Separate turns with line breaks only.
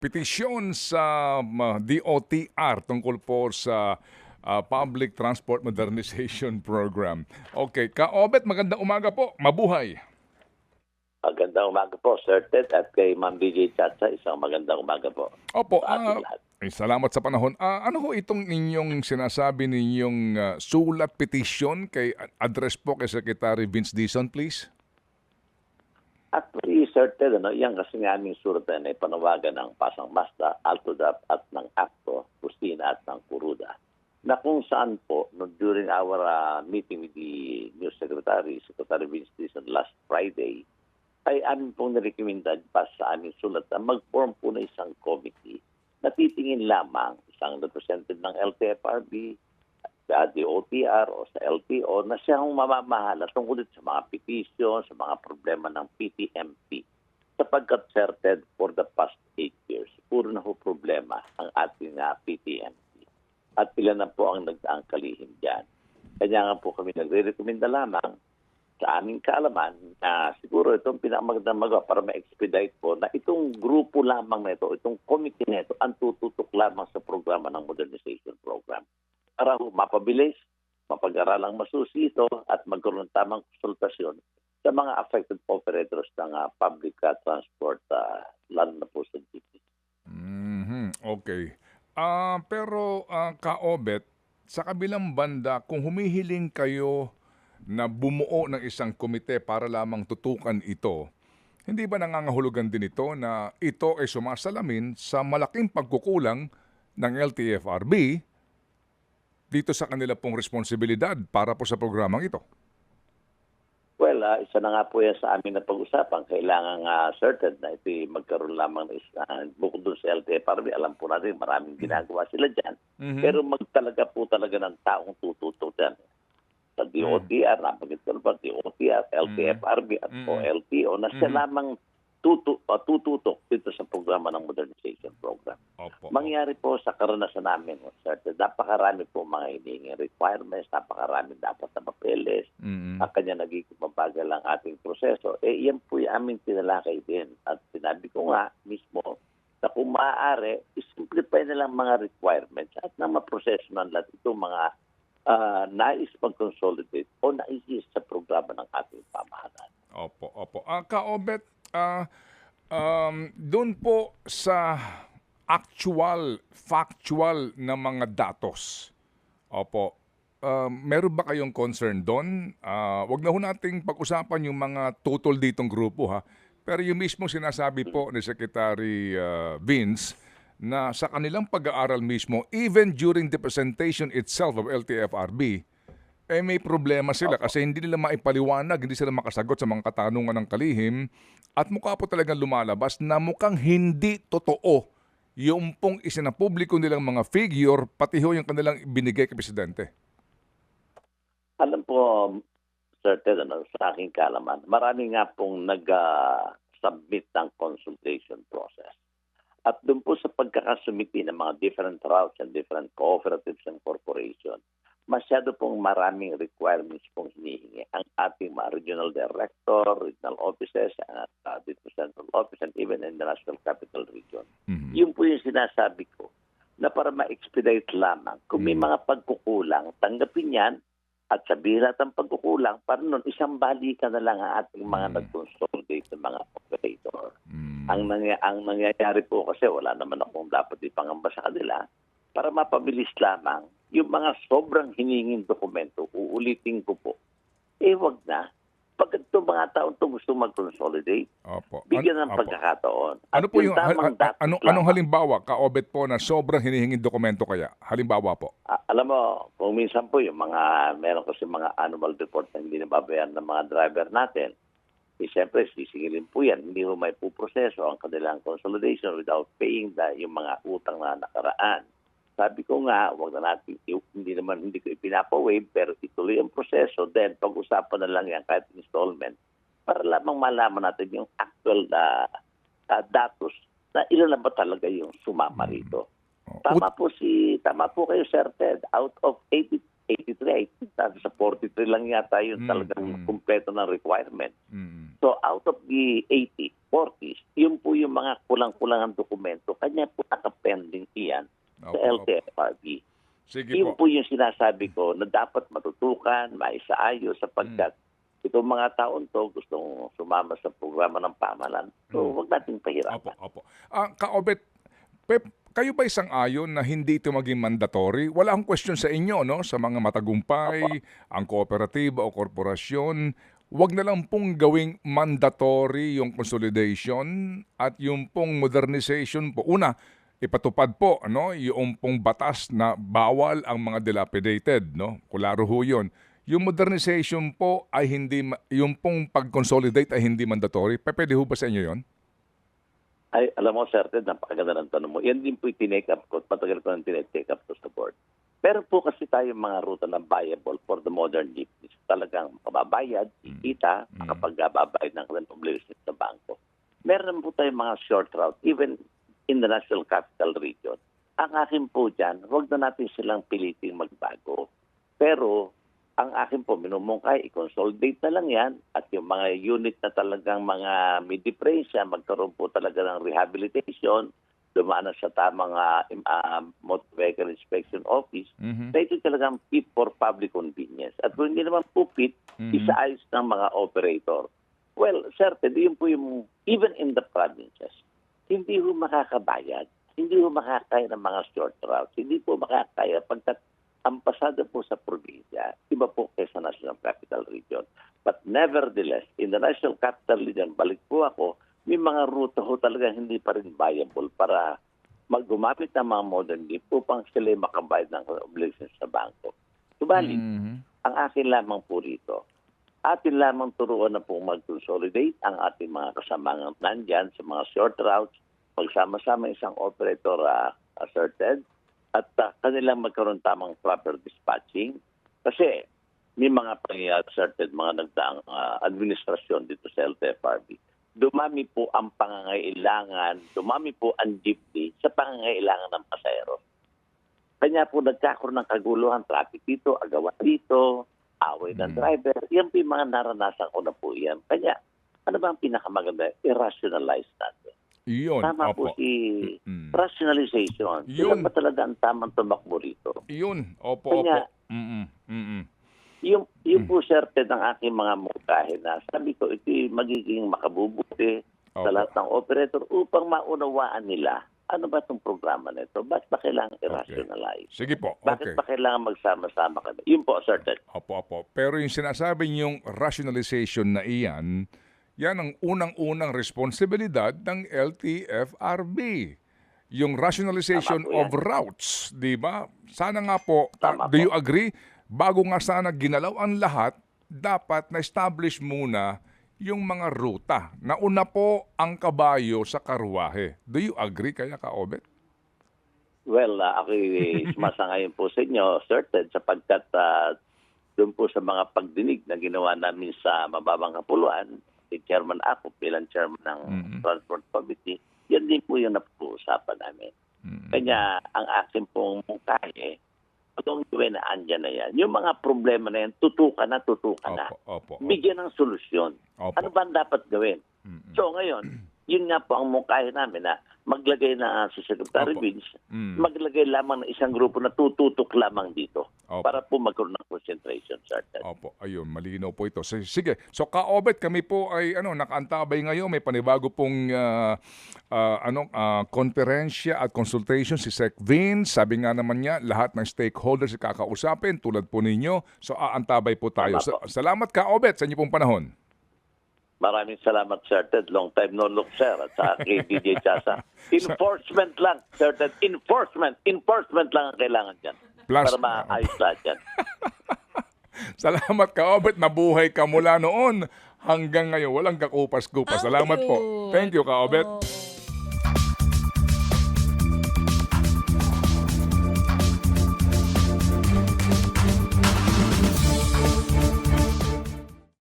petisyon sa um, DOTR tungkol po sa ah, Public Transport Modernization Program. Okay, Ka-Obet, magandang umaga po. Mabuhay.
Magandang umaga po, Sir Ted, at kay Ma'am BJ Chacha, isang magandang umaga po.
Opo,
Sa lahat.
eh, salamat sa panahon. Ah, ano ho itong inyong sinasabi ninyong ah, sulat petisyon kay address po kay Secretary Vince Dizon, please?
Actually, Sir Ted, ano, yan kasi nga aming suratan ay panawagan ng Pasang Basta, Altodap at ng ACTO, Pustina at ng Kuruda. Na kung saan po no, during our ah, meeting with the new secretary, Secretary Vince Dizon last Friday, ay amin pong nirekomendan pa sa aming sulat na mag-form po na isang committee na titingin lamang isang representative ng LTFRB, sa DOTR o sa LTO na siya ang mamamahala tungkol sa mga petition, sa mga problema ng PTMP. Sapagkat certed for the past eight years, puro na ho problema ang ating uh, PTMP. At ilan na po ang nagdaang kalihim dyan. Kanya nga po kami nagre-recommenda lamang sa aming kaalaman na siguro itong pinakamagandang magawa para ma-expedite po na itong grupo lamang na ito, itong committee na ito, ang tututok lamang sa programa ng modernization program. Para mapabilis, mapag-aralang masusi ito at magkaroon ng tamang konsultasyon sa mga affected operators ng ah, public ah, transport, uh, lalo na po sa jeepney.
Mhm, Okay. Ah, pero ah, Ka-Obet, sa kabilang banda, kung humihiling kayo na bumuo ng isang komite para lamang tutukan ito, hindi ba nangangahulugan din ito na ito ay sumasalamin sa malaking pagkukulang ng LTFRB dito sa kanila pong responsibilidad para po sa programang ito?
Well, ah, isa na nga po yan sa amin na pag-usapan. Kailangan nga certain na ito magkaroon lamang ng isa. Bukod dun sa LTFRB, alam po natin maraming ginagawa sila dyan.
Mhm.
Pero magtalaga po talaga ng taong tututok dyan. Sa DOTR, napagit ko na ba, DOTR, LTFRB at
Mm.
o LTO na siya
Mhm.
lamang tutu, uh, tututok dito sa programa ng modernization program.
Opo.
Mangyari po sa karanasan namin, sir, napakarami po mga hinihingi requirements, napakarami dapat na papeles,
Mhm.
ang kanya nagiging mabagal ang ating proseso, eh yan po yung aming tinalakay din. At sinabi ko nga mismo na kung maaari, isimplify na lang mga requirements at na maproseso ng lahat itong mga ah, nais mag-consolidate o nais sa programa ng ating pamahalaan.
Opo, opo. Ah, Ka-Obet, ah, um, doon po sa actual, factual na mga datos, opo, um, meron ba kayong concern doon? Ah, wag na ho nating pag-usapan yung mga total ditong grupo ha. Pero yung mismo sinasabi po ni Secretary ah, Vince na sa kanilang pag-aaral mismo, even during the presentation itself of LTFRB, eh may problema sila kasi hindi nila maipaliwanag, hindi sila makasagot sa mga katanungan ng kalihim at mukha po talagang lumalabas na mukhang hindi totoo yung pong isinapubliko nilang mga figure pati ho yung kanilang binigay kay Presidente.
Alam po, Sir Ted, ano, sa aking kalaman, marami nga pong nag-submit ng consultation process. At doon po sa pagkakasumiti ng mga different routes and different cooperatives and corporation, masyado pong maraming requirements pong hinihingi ang ating mga regional director, regional offices, at uh, dito central office, and even in the national capital region.
Mhm.
Yun po yung sinasabi ko na para ma-expedite lamang. Kung may
Mm.
mga pagkukulang, tanggapin yan at sabihin natin ang pagkukulang para nun isang balikan na lang ang ating mga
Mm.
nag-consolidate ng mga operator.
Mm.
Ang, nangy- ang nangyayari po kasi wala naman akong dapat ipangamba sa kanila para mapabilis lamang yung mga sobrang hiningin dokumento, uulitin ko po, eh wag na. Pag ito mga taon to gusto mag-consolidate,
Opo.
bigyan
Ano-
ng
opo.
pagkakataon.
Ano po yung hal-
tamang
a-
datos
ano, anong halimbawa ka-obet po na sobrang hinihinging dokumento kaya? Halimbawa po.
Ah, alam mo, kung minsan po yung mga, meron kasi mga annual report na hindi nababayan ng mga driver natin, eh, siyempre, sisingilin po yan. Hindi mo may puproseso ang kanilang consolidation without paying the, yung mga utang na nakaraan. Sabi ko nga, wag na natin, hindi naman, hindi ko ipinapa-waive, pero ituloy ang proseso, then pag-usapan na lang yan kahit installment, para lamang malaman natin yung actual na datos na ilan na ba talaga yung sumama rito.
Oh,
Tama po si tama po kayo Sir Ted. Out of 80 83, I think sabi sa 43 lang yata yun
Mm,
talagang
mm.
kumpleto ng requirement.
Mm.
So out of the 80, 40s, yun po yung mga kulang-kulangang dokumento. Kanya po nakapending iyan sa
Opo, opo.
LTFRB.
Sige
Yun
po.
po yung sinasabi ko na dapat matutukan, maisaayos sapagkat
Mm.
itong mga taon to gustong sumama sa programa ng pamahalaan. So,
Mm.
huwag nating
Opo,
pahirapan.
opo. Ah, Kaobet, Pep, kayo ba isang ayon na hindi ito maging mandatory? Wala akong question sa inyo, no? Sa mga matagumpay, ang kooperatiba o korporasyon, wag na lang pong gawing mandatory yung consolidation at yung pong modernization po. Una, ipatupad po ano yung pong batas na bawal ang mga dilapidated no kularo ho yun yung modernization po ay hindi yung pong pag-consolidate ay hindi mandatory pwede ho ba sa inyo yon
Ay, alam mo, sir, Ted, napakaganda ng tanong mo. Yan din po yung up ko. Matagal ko nang tinetake up to sa board. Pero po kasi tayo mga ruta na viable for the modern jeepneys. Talagang makababayad, kikita, makapagbabayad ng rent obligations sa bangko. Meron po tayong mga short route, even in the national capital region. Ang akin po dyan, huwag na natin silang piliting magbago. Pero ang akin po minumungkay, i-consolidate na lang yan at yung mga unit na talagang mga diferensya, magkaroon po talaga ng rehabilitation, dumaan na sa tamang uh, motor vehicle inspection office,
Mhm.
na ito talagang fit for public convenience. At kung hindi naman po fit,
Mhm.
isaayos ng mga operator. Well, sir, Ted, yun po yung, even in the provinces, hindi ho makakabayad, hindi ho makakaya ng mga short routes, hindi po makakaya pagkat ang pasada po sa probinsya, iba po kaysa National Capital Region. But nevertheless, in the National Capital Region, balik po ako, may mga ruta ho talaga hindi pa rin viable para maggumamit ng mga modern jeep upang sila ay makabayad ng obligations sa bangko. Subalit,
Mhm.
ang akin lamang po rito, atin lamang turuan na pong mag-consolidate ang ating mga kasamang nandyan sa mga short routes, pagsama-sama isang operator uh, asserted, at uh, kanilang magkaroon tamang proper dispatching. Kasi may mga pang-asserted, mga nagdaang uh, administrasyon dito sa LTFRB. Dumami po ang pangangailangan, dumami po ang jeepney sa pangangailangan ng pasahero. Kanya po nagkakaroon ng kaguluhan, traffic dito, agawan dito, away ng
Mm.
driver. Yan po yung mga naranasan ko na po yan. Kanya, ano ba ang pinakamaganda? I-rationalize natin.
Yun,
Tama
opo.
po si
Mm.
rationalization.
Yun.
Sila ba talaga ang tamang tumakbo rito?
Yun, opo,
Kanya-
opo. Mm-mm, mm-mm.
Yung, yung
Mm.
po serte ng aking mga mungkahe na sabi ko, ito magiging makabubuti sa
Opo.
lahat ng operator upang maunawaan nila ano ba itong programa nito? Bakit ba kailangan i-rationalize?
Sige po,
Bakit
okay.
ba kailangan magsama-sama kami? Yun po, certain.
Opo, opo. Pero yung sinasabi niyong rationalization na iyan, yan ang unang-unang responsibilidad ng LTFRB. Yung rationalization of routes, di ba? Sana nga po,
Tama
do
po.
you agree? Bago nga sana ginalaw ang lahat, dapat na-establish muna yung mga ruta. Nauna po ang kabayo sa karwahe. Do you agree kaya ka, Obet?
Well, uh, ako sumasangayon po sa inyo, certain, sapagkat uh, doon po sa mga pagdinig na ginawa namin sa mababang kapuluan, si Chairman ako bilang Chairman ng
Mhm.
Transport Committee, yan din po yung napag-uusapan namin.
Mm.
Kanya ang akin pong mungkahe, itong gawin na andyan na yan. Yung mga problema na yan, tutukan na, tutukan na.
Opo, opo, opo.
Bigyan ng solusyon.
Opo.
Ano ba ang dapat gawin?
Mm-mm.
So ngayon, yun nga po ang mungkahe namin na maglagay na si Secretary
Opo.
Vince,
Mm.
maglagay lamang ng isang grupo na tututok lamang dito
Opo.
para po magkaroon ng concentration, sir.
Opo, ayun, malinaw po ito. Sige, so kaobet kami po ay ano, nakaantabay ngayon, may panibago pong ah, ah, ano, ah, konferensya at consultation si Sec Vince. Sabi nga naman niya, lahat ng stakeholders ikakausapin tulad po ninyo. So aantabay po tayo. Sa- salamat kaobet sa inyo pong panahon.
Maraming salamat, Sir Ted. Long time no look, sir. At sa kay DJ Chasa. Enforcement lang, Sir Ted. Enforcement. Enforcement lang ang kailangan dyan.
Plus-
para maayos lahat yan.
Salamat kaobet, nabuhay ka mula noon hanggang ngayon. Walang kakupas-kupas. Salamat po. Thank you kaobet.
Oo.